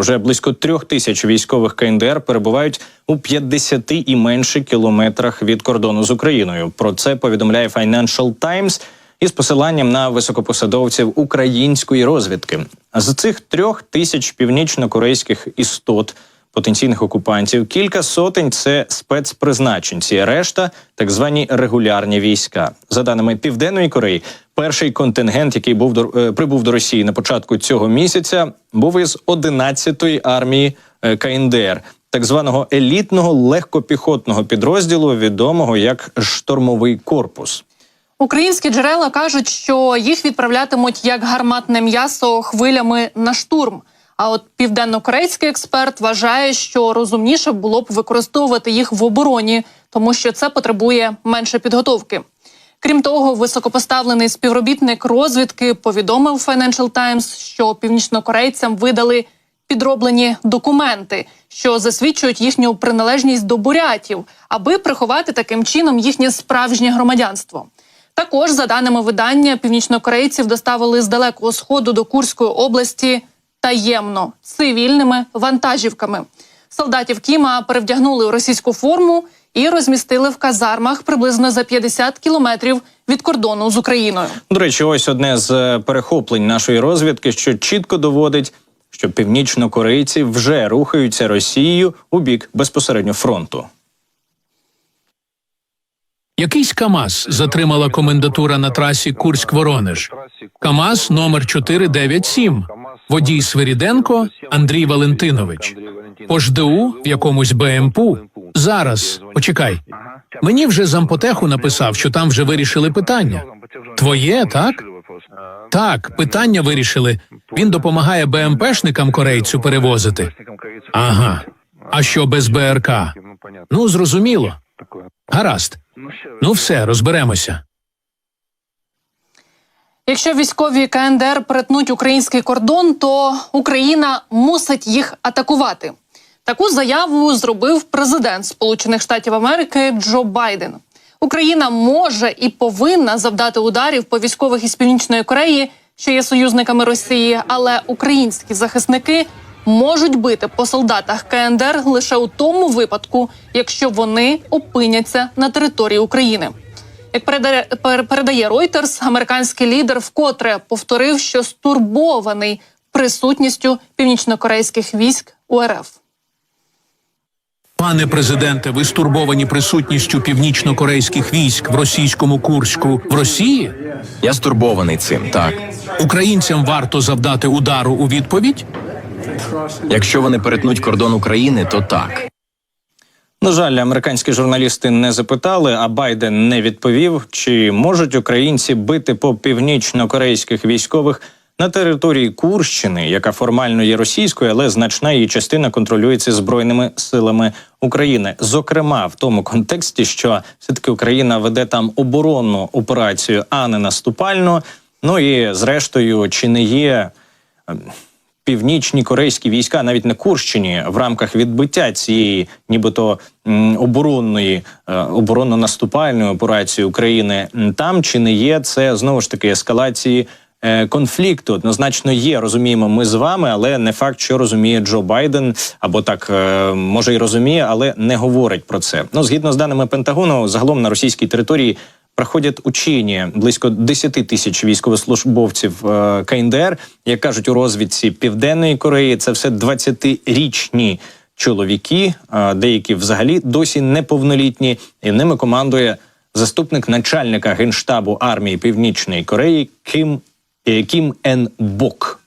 Вже близько трьох тисяч військових КНДР перебувають у 50 і менше кілометрах від кордону з Україною. Про це повідомляє Financial Times із посиланням на високопосадовців української розвідки. З цих трьох тисяч північно-корейських істот потенційних окупантів кілька сотень це спецпризначенці, решта так звані регулярні війська. За даними Південної Кореї, перший контингент, який був до е, прибув до Росії на початку цього місяця, був із 11-ї армії е, КНДР, так званого елітного легкопіхотного підрозділу, відомого як штурмовий корпус. Українські джерела кажуть, що їх відправлятимуть як гарматне м'ясо хвилями на штурм. А от південно-корейський експерт вважає, що розумніше було б використовувати їх в обороні, тому що це потребує менше підготовки. Крім того, високопоставлений співробітник розвідки повідомив Financial Times, що північнокорейцям видали підроблені документи, що засвідчують їхню приналежність до бурятів, аби приховати таким чином їхнє справжнє громадянство. Також, за даними видання, північнокорейців доставили з далекого сходу до Курської області таємно цивільними вантажівками. Солдатів Кіма перевдягнули у російську форму і розмістили в казармах приблизно за 50 кілометрів від кордону з Україною. До речі, ось одне з е, перехоплень нашої розвідки, що чітко доводить, що північнокорейці вже рухаються Росією у бік безпосередньо фронту. Якийсь КАМАЗ затримала комендатура на трасі Курськ-Воронеж. КАМАЗ номер 497. Водій Свиріденко Андрій Валентинович. По ЖДУ в якомусь БМПу. Зараз, почекай. Мені вже зампотеху написав, що там вже вирішили питання. Твоє, так? Так, питання вирішили. Він допомагає БМПшникам корейцю перевозити. Ага. А що без БРК? Ну, зрозуміло. Гаразд. Ну, все, розберемося. Якщо військові КНДР перетнуть український кордон, то Україна мусить їх атакувати. Таку заяву зробив президент Сполучених Штатів Америки Джо Байден. Україна може і повинна завдати ударів по військових із Північної Кореї, що є союзниками Росії, але українські захисники можуть бити по солдатах КНДР лише у тому випадку, якщо вони опиняться на території України. Як передає, пер- Reuters, американський лідер вкотре повторив, що стурбований присутністю північнокорейських військ у РФ. Пане президенте, ви стурбовані присутністю північно-корейських військ в російському Курську в Росії? Я стурбований цим, так. Українцям варто завдати удару у відповідь? Якщо вони перетнуть кордон України, то так. На жаль, американські журналісти не запитали, а Байден не відповів, чи можуть українці бити по північно-корейських військових на території Курщини, яка формально є російською, але значна її частина контролюється збройними силами України. Зокрема, в тому контексті, що все таки Україна веде там оборонну операцію, а не наступальну. Ну і зрештою, чи не є північні корейські війська навіть на Курщині в рамках відбиття цієї, нібито оборонної е, оборонно-наступальної операції України там чи не є це знову ж таки ескалації е, конфлікту? Однозначно є, розуміємо ми з вами, але не факт, що розуміє Джо Байден, або так е, може й розуміє, але не говорить про це. Ну згідно з даними Пентагону, загалом на російській території проходять учення близько 10 тисяч військовослужбовців е, КНДР, як кажуть у розвідці Південної Кореї. Це все 20-річні чоловіки, е, деякі взагалі досі неповнолітні, і ними командує заступник начальника генштабу армії Північної Кореї Ким, е, Кім Ен Бок.